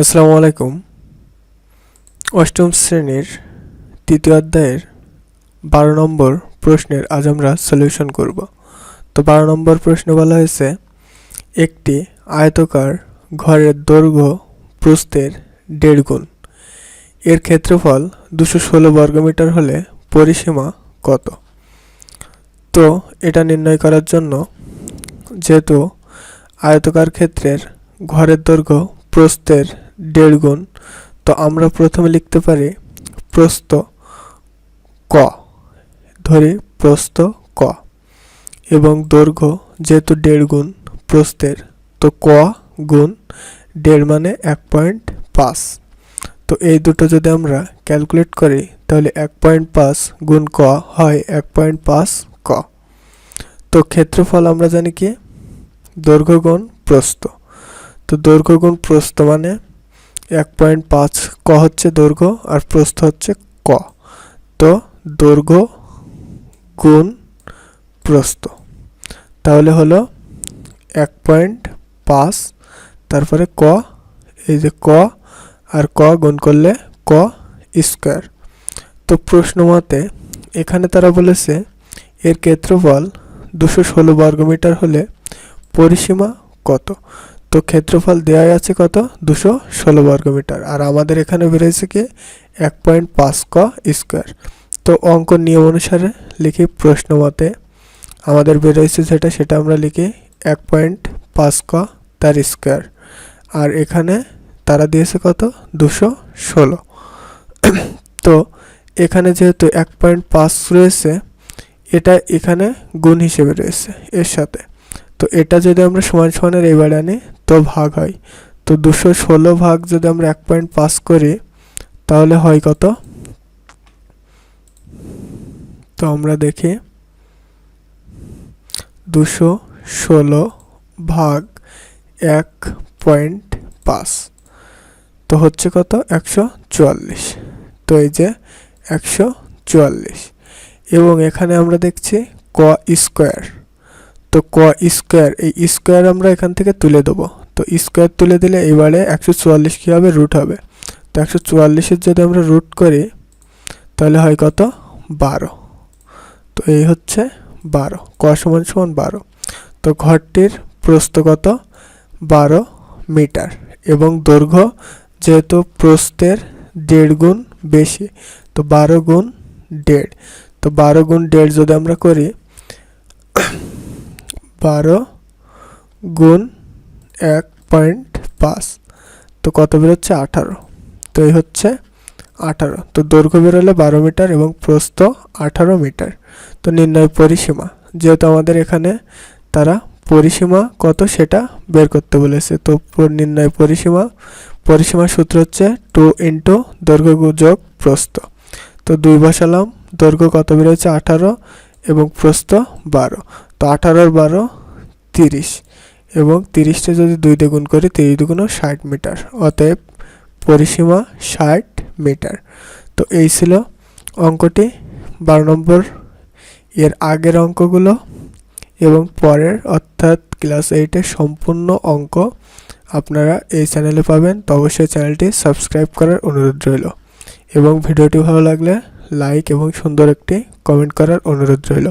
আসসালামু আলাইকুম। অষ্টম শ্রেণির তৃতীয় অধ্যায়ের বারো নম্বর প্রশ্নের আজ আমরা সলিউশন করব। তো বারো নম্বর প্রশ্ন বলা হয়েছে, একটি আয়তকার ঘরের দৈর্ঘ্য প্রস্থের দেড় গুণ। এর ক্ষেত্রফল দুশো ষোলো বর্গমিটার হলে পরিসীমা কত? তো এটা নির্ণয় করার জন্য যেহেতু আয়তকার ক্ষেত্রের ঘরের দৈর্ঘ্য প্রস্থের দেড় গুণ। তো আমরা প্রথমে লিখতে পারি প্রস্থ ক। ধরি প্রস্থ ক। এবং দৈর্ঘ্য যেহেতু দেড় গুণ প্রস্থের, তো ক গুণ দেড় মানে এক পয়েন্ট পাঁচ। তো এই দুটো যদি আমরা ক্যালকুলেট করি, তাহলে এক পয়েন্ট পাঁচ গুণ ক হয় এক পয়েন্ট পাঁচ ক। তো ক্ষেত্রফল আমরা জানি কি? দৈর্ঘ্য গুণ প্রস্থ। তো দৈর্ঘ্য গুণ প্রস্থ মানে এক পয়েন্ট পাঁচ ক হচ্ছে দৈর্ঘ্য আর প্রস্থ হচ্ছে ক। তো দৈর্ঘ্য গুণ প্রস্থ। তাহলে হলো এক পয়েন্ট পাঁচ, তারপরে ক, এই যে ক আর ক গুণ করলে ক স্কোয়ার। তো প্রশ্ন মতে এখানে তারা বলেছে এর ক্ষেত্রফল দুশো ষোলো বর্গমিটার হলে পরিসীমা কত? তো ক্ষেত্রফল দেওয়াই আছে কত? দুশো ষোলো বর্গমিটার আর আমাদের এখানে বেরোয়েছে কি? এক পয়েন্ট পাঁচ ক স্কোয়ার। তো অঙ্ক নিয়ম অনুসারে লিখি প্রশ্ন মতে। আমাদের বেরোয়েছে যেটা, সেটা আমরা লিখি এক পয়েন্ট পাঁচ ক তার স্কোয়ার। আর এখানে তারা দিয়েছে কত? দুশো ষোলো। তো এখানে যেহেতু এক পয়েন্ট পাঁচ রয়েছে, এটা এখানে গুণ হিসেবে রয়েছে এর সাথে। তো এটা যদি আমরা সমান সমানের এবার আনি ভাগ হয়। তো দুশো ষোলো ভাগ যদি আমরা এক পয়েন্ট পাস করি, তাহলে হয় কত? তো আমরা দেখি, দুশো ষোলো ভাগ এক পয়েন্ট পাঁচ তো হচ্ছে কত? একশো চুয়াল্লিশ। তো এই যে একশো চুয়াল্লিশ। এবং এখানে আমরা দেখছি ক স্কোয়ার তো ক স্কোয়ার, এই স্কোয়ার আমরা এখান থেকে তুলে দেবো। তো স্কোয়ার তুলে দিলে এবারে একশো চুয়াল্লিশ কী হবে? রুট হবে। তো একশো চুয়াল্লিশের যদি আমরা রুট করি, তাহলে হয় কত? বারো। তো এই হচ্ছে বারো। ক সমান সমান বারো। তো ঘরটির প্রস্থ কত? বারো মিটার। এবং দৈর্ঘ্য যেহেতু প্রস্থের দেড় গুণ বেশি, তো বারো গুণ দেড়। তো বারো গুণ দেড় যদি আমরা করি বারো গুণ এক পয়েন্ট পাঁচ। তো কত বেরোচ্ছে? আঠারো। তো এই হচ্ছে আঠারো। তো দৈর্ঘ্য বেরোলে বারো মিটার এবং প্রস্থ আঠারো মিটার। তো নির্ণয় পরিসীমা। যেহেতু আমাদের এখানে তারা পরিসীমা কত সেটা বের করতে বলেছে। তো নির্ণয় পরিসীমা। পরিসীমার সূত্র হচ্ছে টু ইন্টু দৈর্ঘ্য যোগ প্রস্থ। তো দুই বসালাম। দৈর্ঘ্য কত বেরোচ্ছে? আঠারো এবং প্রস্থ বারো। তো আঠারোর বারো তিরিশ এবং তিরিশটা যদি দুই দ্বিগুণ করি, তিরিশ দুগুণ ষাট মিটার, অতএব পরিসীমা ষাট মিটার। তো এই ছিল অঙ্কটি। বারো নম্বর এর আগের অঙ্কগুলো এবং পরের অর্থাৎ ক্লাস এইটের সম্পূর্ণ অঙ্ক আপনারা এই চ্যানেলে পাবেন। তো অবশ্যই চ্যানেলটি সাবস্ক্রাইব করার অনুরোধ রইল। এবং ভিডিওটি ভালো লাগলে লাইক এবং সুন্দর একটি কমেন্ট করার অনুরোধ রইল।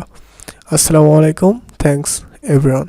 আসসালামু আলাইকুম থ্যাংকস এভরিওয়ান